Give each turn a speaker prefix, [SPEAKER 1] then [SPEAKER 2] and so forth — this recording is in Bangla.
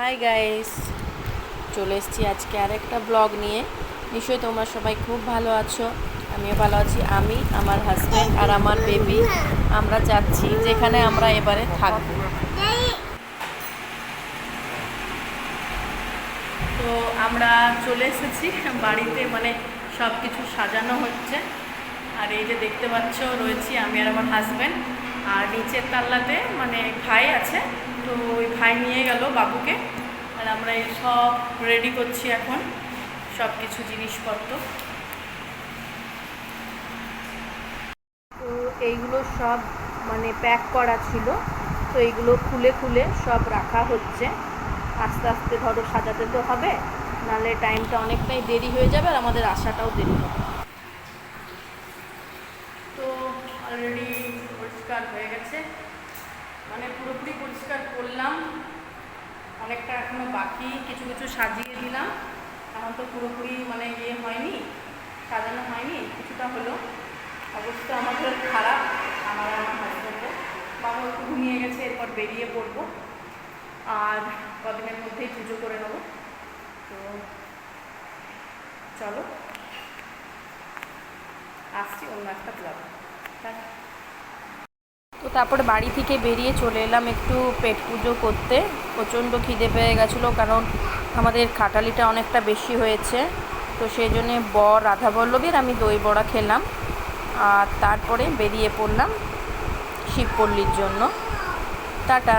[SPEAKER 1] হাই গাইস চলে এসেছি আজকে আরেকটা ব্লগ নিয়ে। নিশ্চয়ই তোমরা সবাই খুব ভালো আছো। আমিও ভালো আছি। আমি, আমার হাজব্যান্ড আর আমার বেবি আমরা যাচ্ছি যেখানে আমরা এবারে থাকব। তো আমরা চলে এসেছি। বাড়িতে মানে সব কিছু সাজানো হচ্ছে। আর এই যে দেখতে পাচ্ছ, রয়েছি আমি আর আমার হাজব্যান্ড আর নিচের তাল্লাতে মানে ভাই আছে তো ওই ভাই নিয়ে গেল বাবুকে। আর আমরা এই সব রেডি করছি এখন সব কিছু জিনিসপত্র। তো এইগুলো সব মানে প্যাক করা ছিল তো এইগুলো খুলে খুলে সব রাখা হচ্ছে। আস্তে আস্তে ধরো সাজাতে তো হবে নাহলে টাইমটা অনেকটাই দেরি হয়ে যাবে আর আমাদের আসাটাও দেরি হবে। তো অলরেডি পরিষ্কার হয়ে গেছে। মানে পুরোপুরি পরিষ্কার করলাম। অনেকটা এখনও বাকি, কিছু কিছু সাজিয়ে দিলাম। এখন তো পুরোপুরি মানে ইয়ে হয়নি, সাজানো হয়নি, কিছুটা হলো। অবস্থা আমাদের খারাপ, আমার আমার বাবা একটু ঘুমিয়ে গেছে, এরপর বেরিয়ে পড়ব। আর কদিনের মধ্যেই পুজো করে নেব। তো চলো। আসছি অন্য একটা ব্লগ তো তারপরে বাড়ি থেকে বেরিয়ে চলে এলাম একটু পেট পুজো করতে। প্রচণ্ড খিদে পেয়ে গেছিল কারণ আমাদের খাটালিটা অনেকটা বেশি হয়েছে। তো সেই জন্যে বর রাধাবল্লভীর আমি দই বড়া খেলাম। আর তারপরে বেরিয়ে পড়লাম শিবপল্লির জন্য। টাটা।